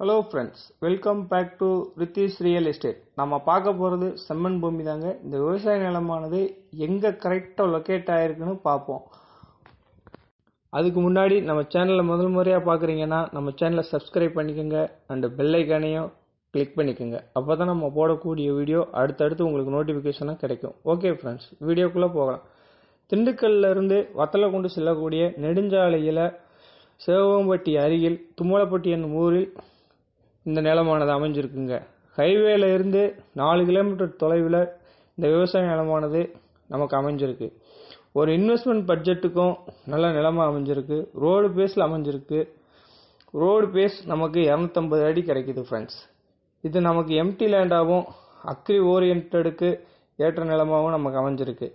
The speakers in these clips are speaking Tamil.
Hello friends welcome back to Rithish real estate நம்ம பார்க்க போகிறது செம்மண் பூமி தாங்க. இந்த விவசாய நிலமானது எங்கே கரெக்டாக லொக்கேட் ஆகிருக்குன்னு பார்ப்போம். அதுக்கு முன்னாடி நம்ம சேனலை முதல் முறையாக பார்க்குறீங்கன்னா நம்ம சேனலை சப்ஸ்கிரைப் பண்ணிக்கோங்க. அண்டு பெல்லைக்கானையும் கிளிக் பண்ணிக்கோங்க. அப்போ தான் நம்ம போடக்கூடிய வீடியோ அடுத்தடுத்து உங்களுக்கு நோட்டிஃபிகேஷனாக கிடைக்கும். ஓகே ஃப்ரெண்ட்ஸ் வீடியோக்குள்ளே போகலாம். திண்டுக்கல்லிருந்து வத்தலை கொண்டு செல்லக்கூடிய நெடுஞ்சாலையில் சிவகம்பட்டி அருகில் தும்மலப்பட்டி என்னும் ஊரில் இந்த நிலமானது அமைஞ்சிருக்குங்க. ஹைவேல இருந்து நாலு கிலோமீட்டர் தொலைவில் இந்த விவசாய நிலமானது நமக்கு அமைஞ்சிருக்கு. ஒரு இன்வெஸ்ட்மெண்ட் பட்ஜெட்டுக்கும் நல்ல நிலமாக அமைஞ்சிருக்கு. ரோடு பேஸில் அமைஞ்சிருக்கு. ரோடு பேஸ் நமக்கு இரநூத்தம்பது அடி கிடைக்குது ஃப்ரெண்ட்ஸ் இது நமக்கு எம்டி லேண்டாகவும் அக்ரி ஓரியன்டுக்கு ஏற்ற நிலமாகவும் நமக்கு அமைஞ்சிருக்கு.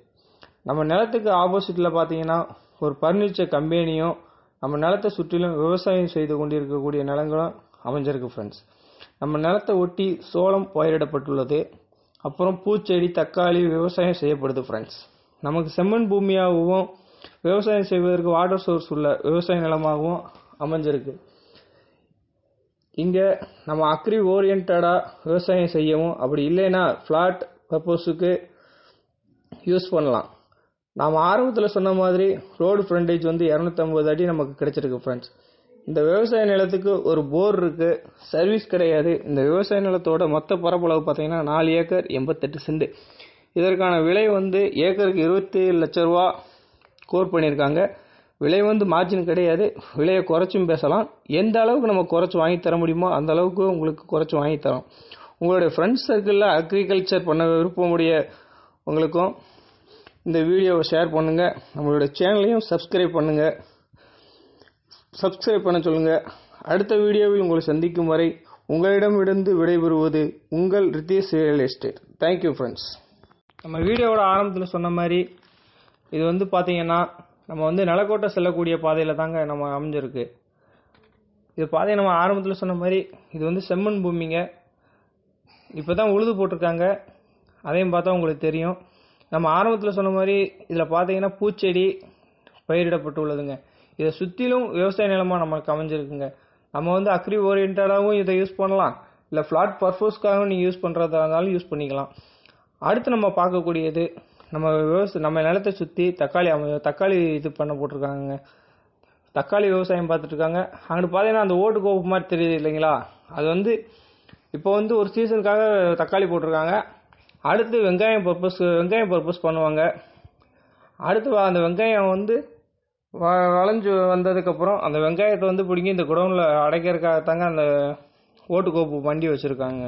நம்ம நிலத்துக்கு ஆப்போசிட்டில் பார்த்தீங்கன்னா ஒரு பர்னிச்சர் கம்பெனியும் நம்ம நிலத்தை சுற்றிலும் விவசாயம் செய்து கொண்டிருக்கக்கூடிய நிலங்களும் அமைஞ்சிருக்கு ஃப்ரெண்ட்ஸ் நம்ம நிலத்தை ஒட்டி சோளம் பயிரிடப்பட்டுள்ளது. அப்புறம் பூச்செடி தக்காளி விவசாயம் செய்யப்படுது ஃப்ரெண்ட்ஸ் நமக்கு செம்மண் பூமியாகவும் விவசாயம் செய்வதற்கு வாட்டர் சோர்ஸ் உள்ள விவசாய நிலமாகவும் அமைஞ்சிருக்கு. இங்கே நம்ம அக்ரி ஓரியன்டாக விவசாயம் செய்யவும் அப்படி இல்லைன்னா ஃப்ளாட் பர்பஸுக்கு யூஸ் பண்ணலாம். நாம் ஆரம்பத்தில் சொன்ன மாதிரி ரோடு ஃப்ரண்டேஜ் வந்து இரநூத்தம்பது அடி நமக்கு கிடைச்சிருக்கு ஃப்ரெண்ட்ஸ் இந்த விவசாய நிலத்துக்கு ஒரு போர் இருக்கு சர்வீஸ் கிடையாது. இந்த விவசாய நிலத்தோட மொத்த பரப்பளவு பார்த்தீங்கன்னா நாலு ஏக்கர் எண்பத்தெட்டு சென்ட் இதற்கான விலை வந்து ஏக்கருக்கு இருபத்தி ஏழு லட்ச ரூபா கோர் பண்ணியிருக்காங்க. விலை வந்து மார்ஜின் கிடையாது. விலையை குறைச்சும் பேசலாம். எந்த அளவுக்கு நம்ம குறைச்சி வாங்கி தர முடியுமோ அந்த அளவுக்கு உங்களுக்கு குறைச்சி வாங்கி தரோம். உங்களுடைய ஃப்ரெண்ட்ஸ் சர்க்கிளில் அக்ரிகல்ச்சர் பண்ண விருப்பமுடைய உங்களுக்கும் இந்த வீடியோவை ஷேர் பண்ணுங்கள் நம்மளுடைய சேனலையும் சப்ஸ்கிரைப் பண்ணுங்கள் சப்ஸ்கிரைப் பண்ண சொல்லுங்கள் அடுத்த வீடியோவில் உங்களை சந்திக்கும் வரை உங்களிடமிருந்து விடைபெறுவது உங்கள் Rithish real estate. Thank you friends நம்ம வீடியோவோட ஆரம்பத்தில் சொன்ன மாதிரி இது வந்து பார்த்தீங்கன்னா நம்ம வந்து நிலக்கோட்டை செல்லக்கூடிய பாதையில் தாங்க நம்ம அமைஞ்சிருக்கு. இது பாதையை நம்ம ஆரம்பத்தில் சொன்ன மாதிரி இது வந்து செம்மண் பூமிங்க. இப்போ தான் உழுது போட்டிருக்காங்க. அதையும் பார்த்தா உங்களுக்கு தெரியும். நம்ம ஆரம்பத்தில் சொன்ன மாதிரி இதில் பார்த்தீங்கன்னா பூச்செடி பயிரிடப்பட்டுள்ளதுங்க இதை சுற்றிலும் விவசாய நிலமாக நம்மளுக்கு அமைஞ்சிருக்குங்க நம்ம வந்து அக்ரி ஓரியன்டாகவும் இதை யூஸ் பண்ணலாம். இல்லை ஃப்ளாட் பர்பஸ்க்காகவும் நீங்கள் யூஸ் பண்ணுறதா இருந்தாலும் யூஸ் பண்ணிக்கலாம். அடுத்து நம்ம பார்க்கக்கூடியது நம்ம விவசாய நம்ம நிலத்தை சுற்றி தக்காளி அமை தக்காளி இது பண்ண போட்டிருக்காங்க தக்காளி விவசாயம் பார்த்துட்ருக்காங்க. அங்கிட்டு பார்த்தீங்கன்னா அந்த ஓட்டு கோப்பு மாதிரி தெரியுது இல்லைங்களா? அது வந்து இப்போ வந்து ஒரு சீசனுக்காக தக்காளி போட்டிருக்காங்க. அடுத்து வெங்காயம் பர்பஸ் வெங்காயம் பர்பஸ் பண்ணுவாங்க. அடுத்து அந்த வெங்காயம் வந்து வளைஞ்சு வந்ததுக்கப்புறம் அந்த வெங்காயத்தை வந்து பிடிங்கி இந்த குடோனில் அடைக்கிறதுக்காக தாங்க அந்த ஓட்டுக்கோப்பு வண்டி வச்சுருக்காங்க.